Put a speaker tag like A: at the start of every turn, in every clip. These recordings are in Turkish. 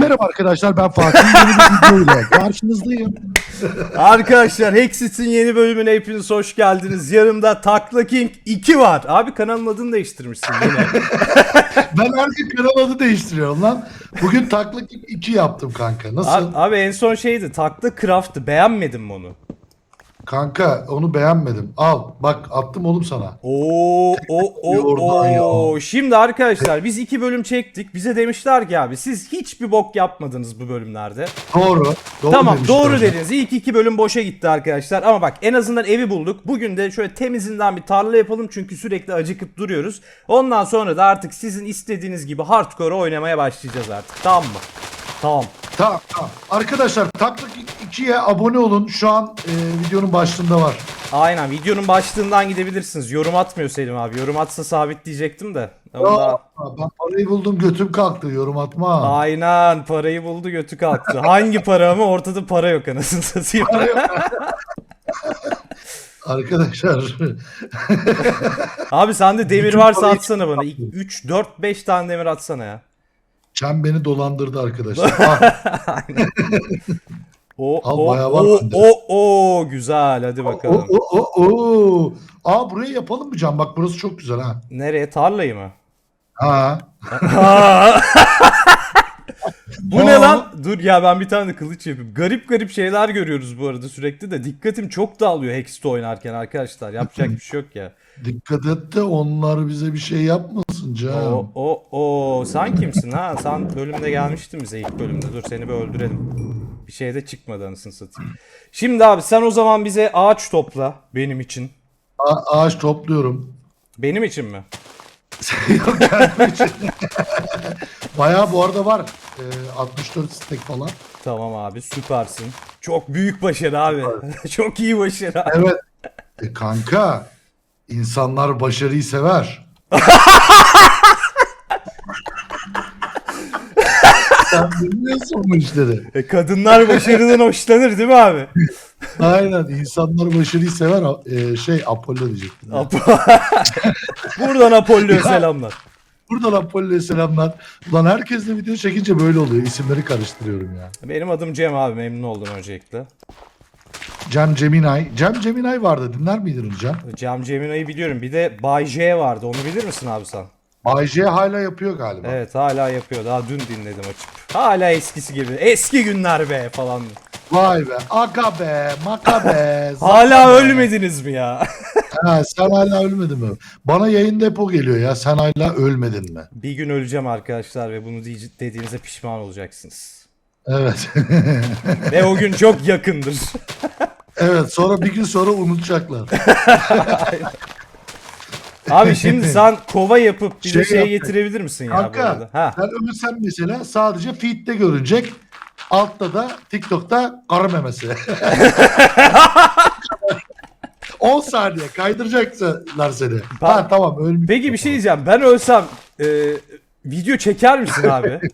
A: Merhaba arkadaşlar ben Fatih. Yeni bir video ile karşınızdayım.
B: Arkadaşlar Hexit'in yeni bölümüne hepiniz hoş geldiniz. Yanımda Takla King 2 var. Abi kanalın adını değiştirmişsin yine.
A: Ben her gün kanal adı değiştiriyorum lan. Bugün taklık 2 yaptım kanka. Nasıl?
B: abi, abi en son şeydi Takla Craft'ı beğenmedin mi onu?
A: Kanka onu beğenmedim. Al bak attım oğlum sana.
B: Oo o o o. Şimdi arkadaşlar biz iki bölüm çektik. Bize demişler ki abi siz hiçbir bok yapmadınız bu bölümlerde.
A: Doğru. Doğru
B: tamam doğru
A: hocam.
B: dediniz. İlk iki bölüm boşa gitti arkadaşlar. Ama bak en azından evi bulduk. Bugün de şöyle temizinden bir tarla yapalım. Çünkü sürekli acıkıp duruyoruz. Ondan sonra da artık sizin istediğiniz gibi hardcore oynamaya başlayacağız artık. Tamam mı? Tamam.
A: Tamam tamam. Arkadaşlar taklık 2'ye abone olun. Şu an e, videonun başlığında var.
B: Aynen videonun başlığından gidebilirsiniz. Yorum atmıyor Selim abi. Yorum atsa sabit diyecektim de. Onda...
A: Aa, ben parayı buldum götüm kalktı yorum atma.
B: Aynen parayı buldu götü kalktı. Hangi para mı? Ortada para yok anasını satayım.
A: Arkadaşlar
B: abi sende demir varsa
A: parayı-
B: atsana bana. 3, 4, 5 tane demir atsana ya.
A: Çem beni dolandırdı arkadaşlar. Ah,
B: O,
A: Al,
B: o,
A: bayağı var
B: o,
A: bende.
B: o, o, güzel hadi
A: o,
B: bakalım.
A: o, o, o. Aa burayı yapalım mı Can? Bak burası çok güzel ha.
B: Nereye? Tarlayı mı?
A: Ha.
B: Bu ne lan? Dur ya ben bir tane de kılıç yapayım. Garip garip şeyler görüyoruz bu arada sürekli de. Dikkatim çok dağılıyor Hex'te oynarken arkadaşlar. Yapacak bir şey yok ya.
A: Dikkat et de onlar bize bir şey yapmasın Can.
B: O, o, o. Sen kimsin ha? Sen bölümde gelmiştin bize ilk bölümde. Dur seni bir öldürelim. Bir şey de çıkmadı anasını satayım. Şimdi abi sen o zaman bize ağaç topla benim için.
A: A- ağaç topluyorum.
B: Benim için mi?
A: Yok kendim için. Bayağı bu arada var. Ee, 64 stek falan.
B: Tamam abi süpersin. Çok büyük başarı abi. Çok iyi başarı. abi.
A: Evet. E, kanka insanlar başarıyı sever. Sen bilmiyorsun bu işleri.
B: E, kadınlar başarıdan hoşlanır değil mi abi?
A: Aynen insanlar başarıyı sever. Ee, şey Apollo diyecektim.
B: Apo- Buradan Apollo'ya selamlar.
A: Buradan Apollo'ya selamlar. Ulan herkesle video çekince böyle oluyor. İsimleri karıştırıyorum ya.
B: Benim adım Cem abi memnun oldum öncelikle.
A: Cem Ceminay. Cem Ceminay vardı. Dinler miydin onu Cem?
B: Cem Cemina'yı biliyorum. Bir de Bay J vardı. Onu bilir misin abi sen?
A: Bay J hala yapıyor galiba.
B: Evet hala yapıyor. Daha dün dinledim açıp. Hala eskisi gibi. Eski günler be falan.
A: Vay be. Aga be. Maka be.
B: Hala ölmediniz mi ya?
A: Ha, sen hala ölmedin mi? Bana yayın depo geliyor ya. Sen hala ölmedin mi?
B: bir gün öleceğim arkadaşlar ve bunu diye- dediğinize pişman olacaksınız.
A: Evet.
B: ve o gün çok yakındır.
A: evet sonra bir gün sonra unutacaklar.
B: Abi şimdi sen kova yapıp bize
A: Şey
B: şey, getirebilir misin ya bu
A: Kanka
B: arada? Ha.
A: sen ölürsen mesela sadece feed'de görünecek. Altta da TikTok'ta karı memesi. 10 saniye kaydıracaklar seni. Ha tamam ölmüş.
B: Peki bir şey diyeceğim. Ben ölsem e, video çeker misin abi?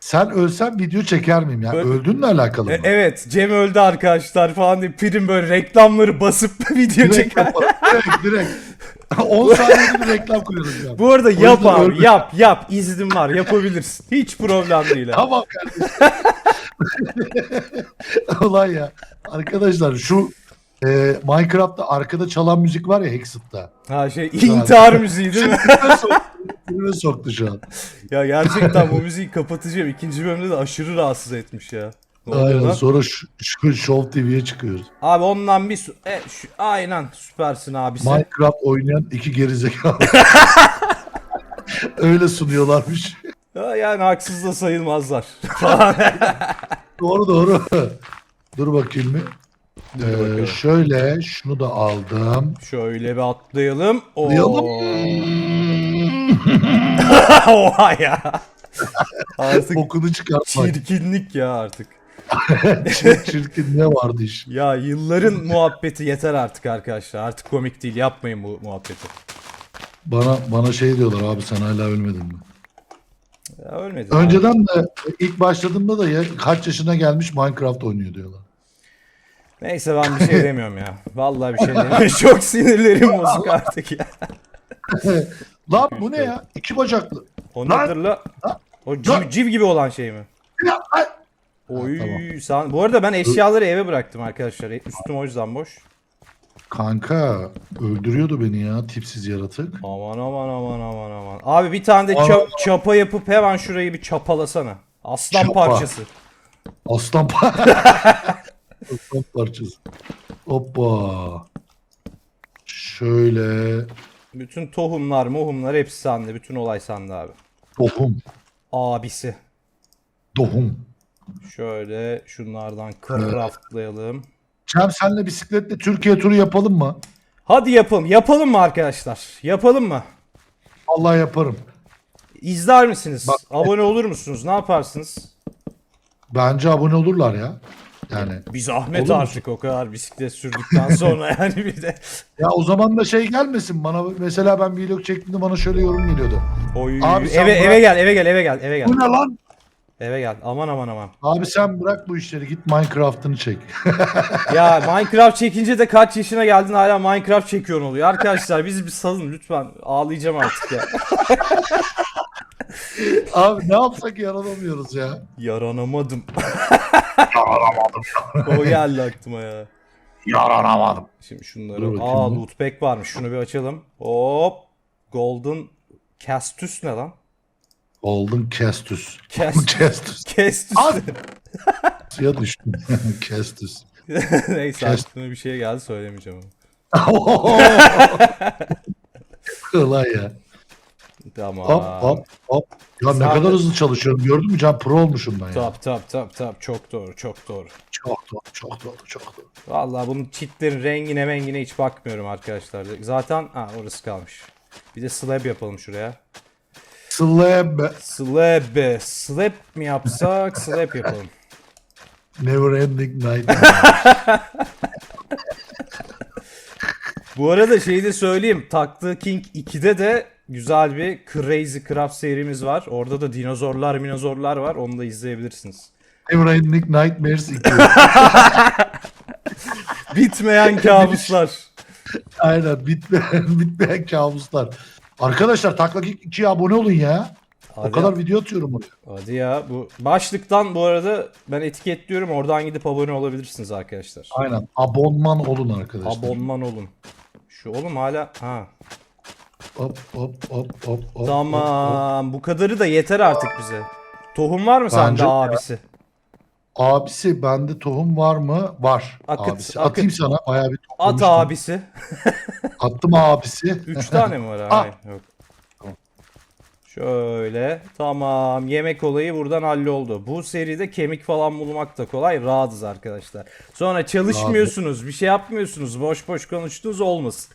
A: Sen ölsen video çeker miyim ya?
B: Böyle-
A: Öldünle alakalı mı?
B: E, evet Cem öldü arkadaşlar falan diye prim böyle reklamları basıp video
A: Direkt,
B: çeker.
A: kapat- direkt direkt. 10 saniyede bir reklam koyalım ya.
B: Bu arada
A: O
B: yap
A: yüzden
B: abi
A: ölme.
B: yap yap iznim var yapabilirsin. Hiç problem değil. abi.
A: Tamam kardeşim. Ulan ya. Arkadaşlar şu e, Minecraft'ta arkada çalan müzik var ya Hexit'ta.
B: Ha şey intihar müziği değil mi?
A: Filme soktu, şu an.
B: ya gerçekten bu müziği kapatacağım. İkinci bölümde de aşırı rahatsız etmiş ya. Ne oluyor
A: Aynen
B: lan?
A: sonra şu, şu Show TV'ye çıkıyoruz.
B: Abi ondan bir su- e, şu, aynen süpersin abisi.
A: Minecraft oynayan iki gerizekalı. Öyle sunuyorlarmış.
B: Ya yani haksız da sayılmazlar.
A: Doğru doğru. Dur bakayım bir. Ee, şöyle şunu da aldım.
B: Şöyle bir atlayalım. Oo.
A: Atlayalım.
B: Oha ya. Artık
A: Bokunu çıkartmak.
B: çirkinlik ya artık.
A: Çirkin ne vardı iş.
B: Ya yılların muhabbeti yeter artık arkadaşlar. Artık komik değil. Yapmayın bu muhabbeti.
A: Bana bana şey diyorlar abi sen hala ölmedin mi?
B: Ya ölmedi. abi.
A: Önceden de ilk başladığımda da ya, kaç yaşına gelmiş Minecraft oynuyor diyorlar.
B: Neyse ben bir şey demiyorum ya. Vallahi bir şey demiyorum. Çok sinirlerim bozuk artık ya.
A: Lan bu ne ya? İki bacaklı.
B: O
A: Lan!
B: nedir la? O civ, civ gibi olan şey mi?
A: Ya, ay.
B: Oy
A: Ha, tamam.
B: sen... Bu arada ben eşyaları eve bıraktım arkadaşlar. Üstüm o yüzden boş.
A: Kanka öldürüyordu beni ya tipsiz yaratık.
B: Aman aman aman aman aman. Abi bir tane de
A: Aman.
B: ça- çapa yapıp hemen şurayı bir çapalasana. Aslan
A: Çapa.
B: parçası.
A: Aslan, pa- Aslan parçası. Hoppa. Şöyle.
B: Bütün tohumlar, muhumlar hepsi sende. Bütün olay sende abi.
A: Tohum.
B: Abisi.
A: Tohum.
B: Şöyle şunlardan craftlayalım.
A: Cem senle bisikletle Türkiye turu yapalım mı?
B: Hadi yapalım. Yapalım mı arkadaşlar? Yapalım mı?
A: Allah yaparım.
B: İzler misiniz?
A: Bak-
B: Abone olur musunuz? Ne yaparsınız?
A: Bence abone olurlar ya. Yani.
B: Bir zahmet
A: Olur mu?
B: artık o kadar bisiklet sürdükten sonra yani bir de.
A: Ya o zaman da şey gelmesin bana. Mesela ben vlog çektiğimde bana şöyle yorum geliyordu.
B: Oy,
A: Abi sen
B: eve
A: bırak-
B: eve gel, eve gel, eve gel, eve gel.
A: Bu ne lan?
B: Eve gel. Aman aman aman.
A: Abi sen bırak bu işleri git Minecraft'ını çek.
B: Ya Minecraft çekince de kaç yaşına geldin hala Minecraft çekiyorsun oluyor. Arkadaşlar bizi bir salın lütfen. Ağlayacağım artık ya.
A: Abi ne yapsak yaranamıyoruz ya.
B: Yaranamadım.
A: Yaranamadım.
B: o geldi aklıma ya.
A: Yaranamadım.
B: Şimdi
A: Dur
B: şunları.
A: bakayım
B: Aa
A: bir.
B: loot pack varmış. Şunu bir açalım. Hop. Golden Castus ne lan?
A: Golden Kestus.
B: Kes-
A: Kestus. Abi. Suya düştüm. Kestus.
B: Neyse
A: Kes-
B: aklıma bir şey geldi söylemeyeceğim ama.
A: Kolay ya.
B: Tamam.
A: Hop hop hop. Ya ne kadar hızlı çalışıyorum gördün mü Can pro olmuşum ben ya.
B: Tap tap tap tap çok doğru çok doğru.
A: Çok doğru çok doğru çok doğru.
B: Vallahi bunun çitlerin rengine mengine hiç bakmıyorum arkadaşlar. Zaten ha orası kalmış. Bir de slab yapalım şuraya.
A: Slab
B: Slab. Slab mi yapsak? Slab yapalım.
A: never ending night.
B: Bu arada şeyi de söyleyeyim. Taktığı King 2'de de güzel bir Crazy Craft serimiz var. Orada da dinozorlar minozorlar var. Onu da izleyebilirsiniz.
A: never ending nightmares 2.
B: Bitmeyen kabuslar.
A: Aynen bitmeyen, bitmeyen kabuslar. Arkadaşlar Takla Kick 2'ye abone olun ya.
B: Hadi
A: o kadar video atıyorum oraya.
B: Hadi ya bu başlıktan bu arada ben etiketliyorum oradan gidip abone olabilirsiniz arkadaşlar.
A: Aynen. Abonman olun arkadaşlar.
B: Abonman olun. Şu oğlum hala ha
A: Hop hop hop hop hop.
B: tamam bu kadarı da yeter artık bize. Tohum var mı sende
A: Bence de ya.
B: abisi?
A: Abisi bende tohum var mı? Var.
B: Akıt,
A: abisi.
B: akıt.
A: Atayım sana bayağı bir
B: At
A: toplamıştım.
B: abisi.
A: Attım abisi.
B: 3 tane mi var?
A: Ah.
B: Hayır, yok. Şöyle tamam yemek olayı buradan halloldu. Bu seride kemik falan bulmak da kolay rahatız arkadaşlar. Sonra çalışmıyorsunuz bir şey yapmıyorsunuz boş boş konuştunuz olmasın.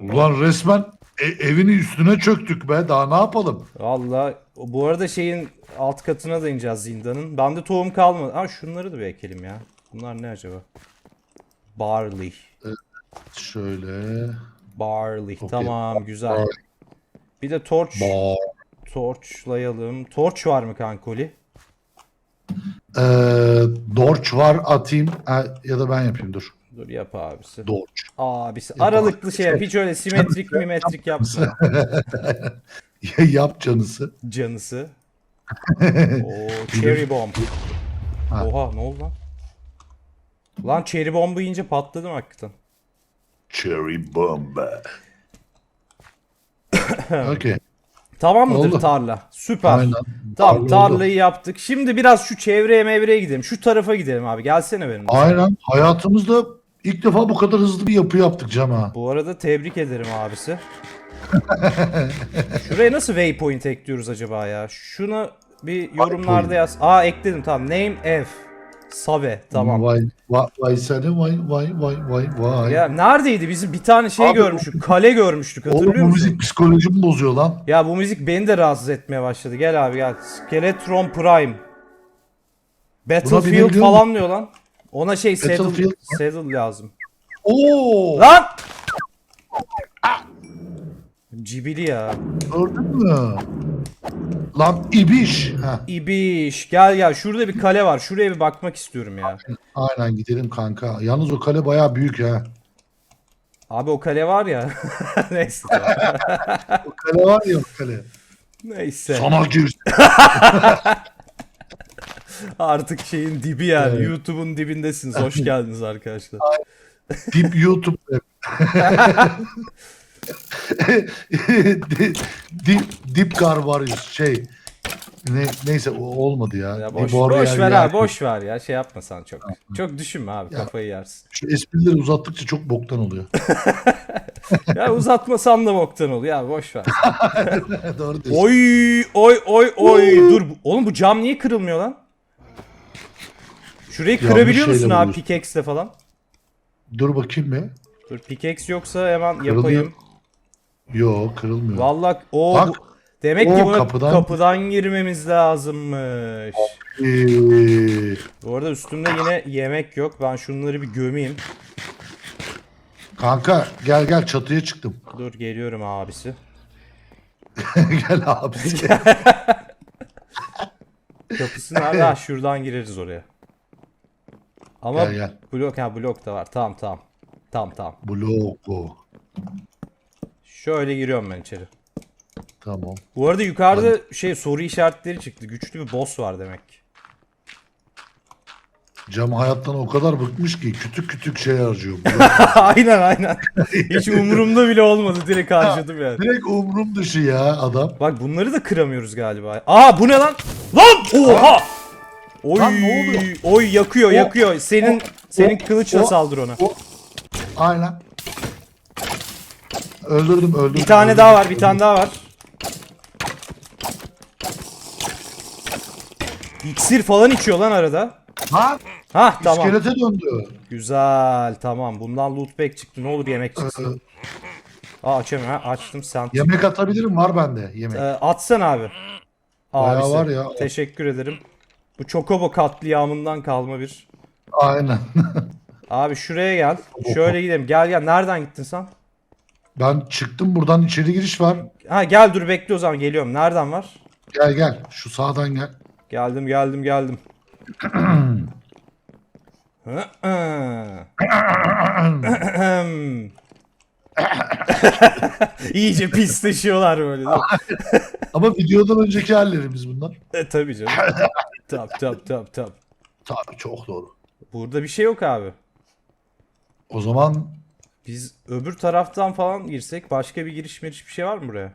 A: Ulan resmen e- evini üstüne çöktük be. Daha ne yapalım?
B: Valla bu arada şeyin alt katına da ineceğiz zindanın. Bende tohum kalmadı. Ha şunları da bir ekelim ya. Bunlar ne acaba? Barley.
A: Şöyle.
B: Barley.
A: Okey.
B: Tamam güzel. Bir de torç.
A: Ba
B: Torçlayalım. Torç var mı kankoli?
A: Ee, Dorç var atayım. Ha, ya da ben yapayım dur.
B: Dur yap abisi.
A: Dorç.
B: Abisi.
A: Yap
B: Aralıklı şey yap. Hiç öyle simetrik mimetrik yapma.
A: Yap canısı.
B: Canısı. Oo, cherry bomb.
A: Ha.
B: Oha ne oldu lan? Lan cherry bombu yiyince patladım hakikaten.
A: Cherry bomba. Okey.
B: Tamam mıdır
A: Oldu.
B: tarla? Süper.
A: Aynen.
B: Tamam tarlayı yaptık. Şimdi biraz şu çevreye mevreye gidelim. Şu tarafa gidelim abi. Gelsene benimle.
A: Aynen. Hayatımızda ilk defa bu kadar hızlı bir yapı yaptık Cem ha.
B: Bu arada tebrik ederim abisi. Şuraya nasıl waypoint ekliyoruz acaba ya? Şunu bir yorumlarda yaz. Aa ekledim tamam. Name F. Save tamam.
A: Vay vay vay seni vay vay vay vay vay.
B: Ya neredeydi bizim bir tane şey
A: Abi,
B: görmüştük. Kale görmüştük
A: Oğlum
B: hatırlıyor
A: bu
B: musun?
A: müzik psikolojimi bozuyor lan.
B: Ya bu müzik beni de rahatsız etmeye başladı. Gel abi gel. Skeletron Prime. Battlefield falan diyor lan. Ona şey saddle,
A: Battlefield
B: saddle lazım.
A: Oo!
B: Lan! Cibili ya.
A: Gördün mü? Lan ibiş. Ha,
B: İbiş. Gel gel. Şurada bir kale var. Şuraya bir bakmak istiyorum ya.
A: aynen gidelim kanka. Yalnız o kale bayağı büyük ha.
B: Abi o kale var ya. Neyse.
A: O kale var ya o kale.
B: Neyse.
A: Sana gir.
B: Artık şeyin dibi yani.
A: Evet.
B: YouTube'un dibindesiniz. Hoş geldiniz arkadaşlar.
A: Dip YouTube. dip, dip, dip Garvarius şey. Ne, neyse o olmadı ya.
B: Ya boş,
A: bor
B: boş ver
A: yer.
B: abi boş ver ya. Şey yapma sen çok. Çok düşünme abi kafayı yersin.
A: Şu esprileri uzattıkça çok boktan oluyor.
B: Ya uzatmasan da boktan oluyor ya boş ver.
A: Doğru diyorsun.
B: Oy oy oy oy dur. bu- Oğlum bu cam niye kırılmıyor lan? Şurayı
A: Yanlış
B: kırabiliyor musun
A: şeyle
B: abi
A: vuruyorsun.
B: pickaxe'le falan?
A: Dur bakayım mı?
B: Dur pickaxe yoksa hemen
A: Kırılıyor.
B: yapayım.
A: Yok kırılmıyor.
B: Vallahi o
A: Bak,
B: bu- demek ki buna
A: kapıdan-
B: kapıdan... girmemiz lazımmış.
A: Ee,
B: Bu arada üstümde yine yemek yok. Ben şunları bir gömeyim.
A: kanka gel gel çatıya çıktım.
B: Dur geliyorum abisi.
A: gel abi.
B: Kapısı nerede? Ha, şuradan gireriz oraya. Ama
A: Gel, gel.
B: blok ha blok da var. Tamam tamam. Tamam tamam.
A: Bloko.
B: Şöyle giriyorum ben içeri.
A: Tamam.
B: Bu arada yukarıda şey soru işaretleri çıktı. Güçlü bir boss var demek. ki.
A: Cam hayattan o kadar bıkmış ki küçük küçük şey harcıyor.
B: aynen aynen. Hiç umurumda bile olmadı. Direkt harcadım yani.
A: Direkt umrum dışı ya adam.
B: Bak bunları da kıramıyoruz galiba. Aa bu ne lan? Lan! Oha! Oy!
A: Lan ne oluyor?
B: Oy yakıyor
A: O-
B: yakıyor. Senin
A: o-
B: senin
A: o-
B: kılıçla
A: o-
B: saldır ona.
A: O aynen. Öldürdüm öldürdüm.
B: Bir tane
A: öldürdüm,
B: daha var, bir
A: öldürdüm.
B: tane daha var. İksir falan içiyor lan arada.
A: Ha?
B: Hah tamam.
A: İskelete döndü.
B: Güzel tamam. Bundan loot bag çıktı. Ne olur yemek çıksın. Aa açamıyorum. Ha, açtım sen.
A: Yemek atabilirim var bende yemek.
B: Ee, atsan abi.
A: Bayağı
B: Abisi.
A: var ya.
B: Teşekkür ederim. Bu Chocobo katliamından kalma bir.
A: Aynen.
B: Abi şuraya gel. Şöyle gidelim. Gel gel. Nereden gittin sen?
A: ben çıktım buradan içeri giriş var.
B: Ha gel dur bekle o zaman geliyorum. Nereden var?
A: Gel gel. Şu sağdan gel.
B: Geldim geldim geldim. İyice pisleşiyorlar böyle.
A: Ama videodan önceki hallerimiz bunlar.
B: E tabii canım. tap tap tap tap.
A: Tabii çok doğru.
B: Burada bir şey yok abi.
A: O zaman
B: Biz öbür taraftan falan girsek başka bir giriş meriş bir şey var mı buraya?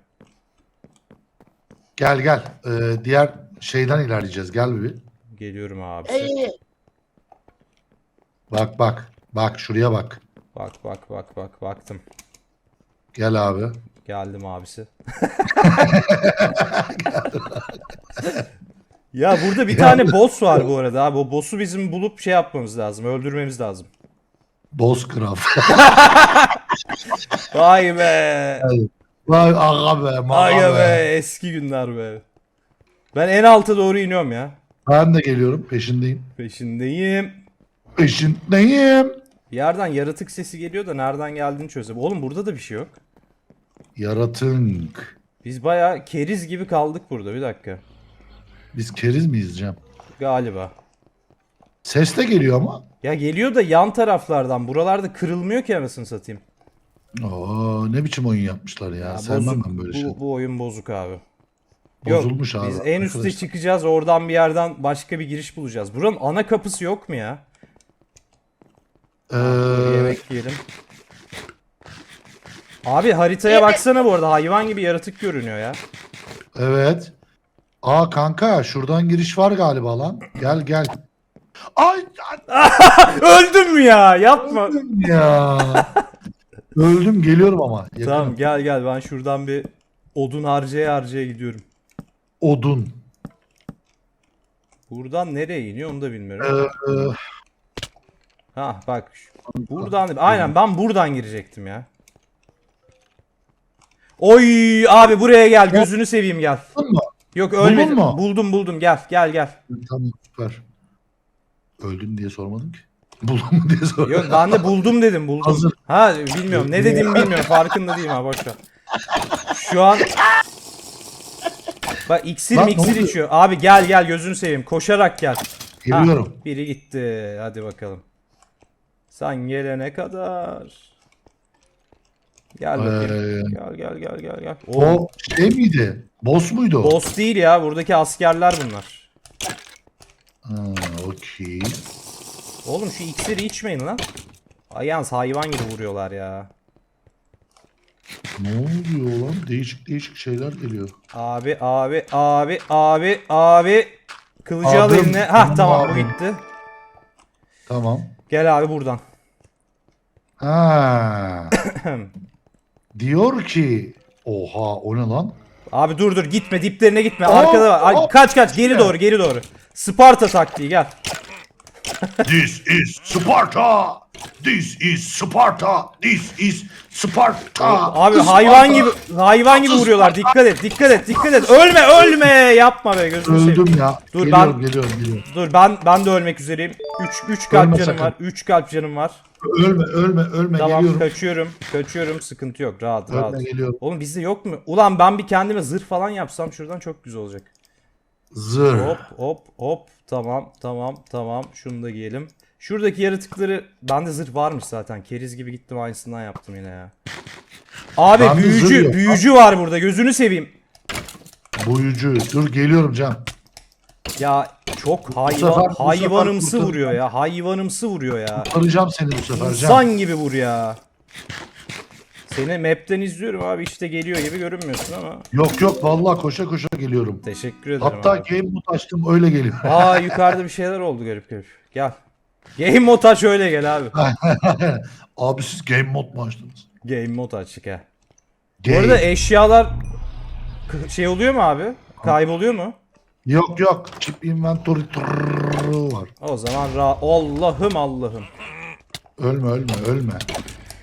A: gel gel. Ee, diğer şeyden ilerleyeceğiz. Gel bir.
B: Geliyorum abi.
A: Bak bak. Bak şuraya bak.
B: Bak bak bak bak baktım.
A: Gel abi.
B: Geldim abisi. ya burada bir tane boss var bu arada abi. O boss'u bizim bulup şey yapmamız lazım. Öldürmemiz lazım.
A: Bozkıraf.
B: Vay be.
A: Vay aga be. maga
B: Aga
A: be.
B: Eski günler be. Ben en alta doğru iniyorum ya.
A: Ben de geliyorum. Peşindeyim.
B: Peşindeyim.
A: Peşindeyim.
B: Bir yerden yaratık sesi geliyor da nereden geldiğini çözüm. Oğlum burada da bir şey yok.
A: Yaratınk.
B: Biz bayağı keriz gibi kaldık burada. Bir dakika.
A: Biz keriz miyiz Cem?
B: Galiba.
A: Ses de geliyor ama.
B: Ya geliyor da yan taraflardan. Buralarda kırılmıyor ki anasını satayım.
A: Oo, ne biçim oyun yapmışlar ya.
B: Ya
A: Sevmem ben böyle
B: bu,
A: şey.
B: bu oyun bozuk abi.
A: Bozulmuş
B: yok,
A: abi.
B: Biz en üste
A: arkadaşlar.
B: çıkacağız. Oradan bir yerden başka bir giriş bulacağız. Buranın ana kapısı yok mu ya?
A: Ee,
B: Dur, yemek yiyelim. Abi haritaya baksana bu arada. Hayvan gibi yaratık görünüyor ya.
A: evet. Aa kanka şuradan giriş var galiba lan. Gel gel. Ay
B: Öldüm mü ya? Yapma.
A: öldüm ya. Öldüm geliyorum ama. Yakınım.
B: Tamam gel gel ben şuradan bir odun harcaya harcaya gidiyorum.
A: Odun.
B: Buradan nereye iniyor onu da bilmiyorum.
A: Ee, e,
B: Ha bak. Buradan aynen ben buradan girecektim ya. Oy abi buraya gel gözünü seveyim gel.
A: buldun mu?
B: Yok ölmedim.
A: mu?
B: Buldum buldum gel gel gel.
A: Tamam süper. Öldün diye sormadım ki. Buldun mu diye sordum.
B: Yok ben de buldum dedim buldum.
A: Hazır.
B: Ha bilmiyorum ne dediğimi bilmiyorum farkında değilim ha boş ver. Şu an Bak iksir
A: Lan ne oluyor?
B: içiyor. Abi gel gel gözünü seveyim. Koşarak gel. Ha,
A: Geliyorum.
B: biri gitti. Hadi bakalım. Sen gelene kadar. Gel bakayım.
A: Ee,
B: Gel gel gel gel gel. Oo,
A: o şey miydi? Boss muydu o?
B: boss değil ya. Buradaki askerler bunlar.
A: Ha, okey.
B: Oğlum şu iksiri içmeyin lan. Ay yalnız hayvan gibi vuruyorlar ya.
A: Ne oluyor lan? Değişik değişik şeyler geliyor.
B: Abi abi abi abi abi. Kılıcı al
A: Aldım.
B: eline. Hah
A: Tamam,
B: tamam bu gitti.
A: Tamam.
B: Gel abi buradan.
A: Ha. Diyor ki Oha o ne lan?
B: Abi dur dur gitme diplerine gitme. Arkada var. Ay, kaç kaç geri doğru geri doğru. Sparta taktiği gel.
A: This is Sparta. This is Sparta. This is Sparta.
B: Abi
A: Sparta.
B: hayvan gibi hayvan gibi vuruyorlar. Dikkat et dikkat et dikkat et. Ölme ölme yapma be gözünü seveyim.
A: Öldüm ya.
B: Dur,
A: geliyorum,
B: ben-
A: geliyorum geliyorum.
B: Dur ben ben de ölmek üzereyim. 3 3 kalp
A: Ölme
B: canım
A: sakın.
B: var. 3 kalp canım var.
A: Ölme ölme ölme
B: Tamam
A: geliyorum.
B: kaçıyorum. Kaçıyorum. Sıkıntı yok. Rahat rahat.
A: Ölme geliyorum.
B: Oğlum bizde yok mu? Ulan ben bir kendime zırh falan yapsam şuradan çok güzel olacak.
A: Zır.
B: Hop hop hop. Tamam tamam tamam. Şunu da giyelim. Şuradaki yaratıkları bende zırh varmış zaten. Keriz gibi gittim aynısından yaptım yine ya. Abi
A: Bende zırh
B: büyücü
A: yok.
B: büyücü var burada. Gözünü seveyim.
A: Buyucu. Dur geliyorum Can.
B: Ya çok
A: sefer-
B: hayvan
A: bu
B: hayvanımsı
A: sefer
B: vuruyor ya. Hayvanımsı vuruyor ya.
A: Arayacağım seni bu sefer Can.
B: İnsan gibi vur ya. Seni map'ten izliyorum abi işte geliyor gibi görünmüyorsun ama.
A: Yok yok vallahi koşa koşa geliyorum.
B: Teşekkür ederim
A: Hatta
B: abi.
A: game mode açtım öyle geliyor.
B: Aa yukarıda bir şeyler oldu garip garip. Gel. Game mode aç öyle gel abi.
A: Abi siz game mode mu açtınız?
B: Game mode açık ha. Bu
A: Game.
B: arada eşyalar şey oluyor mu abi? Kayboluyor mu?
A: Yok yok. Keep inventory var.
B: O zaman ra Allah'ım Allah'ım.
A: Ölme ölme ölme.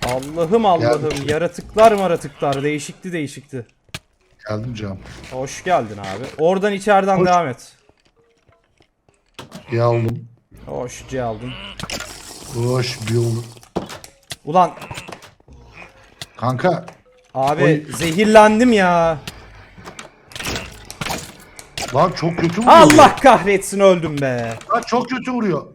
B: Allah'ım Allah'ım.
A: Geldim.
B: Yaratıklar maratıklar. Değişikti değişikti.
A: Geldim Can.
B: Hoş geldin abi. Oradan içeriden
A: Hoş-
B: devam et.
A: Geldim.
B: Hoş geldin.
A: Hoş bulduk.
B: Ulan
A: Kanka
B: abi
A: Oy.
B: zehirlendim ya.
A: lan çok kötü vuruyor.
B: Allah kahretsin öldüm be.
A: Lan çok kötü vuruyor.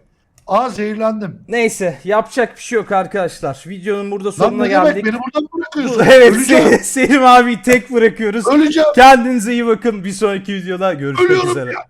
A: Aa zehirlendim.
B: Neyse yapacak bir şey yok arkadaşlar. Videonun burada
A: Lan
B: sonuna
A: ne demek
B: geldik.
A: beni burada mı bırakıyorsun?
B: Evet
A: Öleceğim.
B: Se- Selim abi tek bırakıyoruz.
A: Öleceğim.
B: Kendinize iyi bakın. Bir sonraki videoda görüşmek
A: Ölüyorum
B: üzere.
A: ya.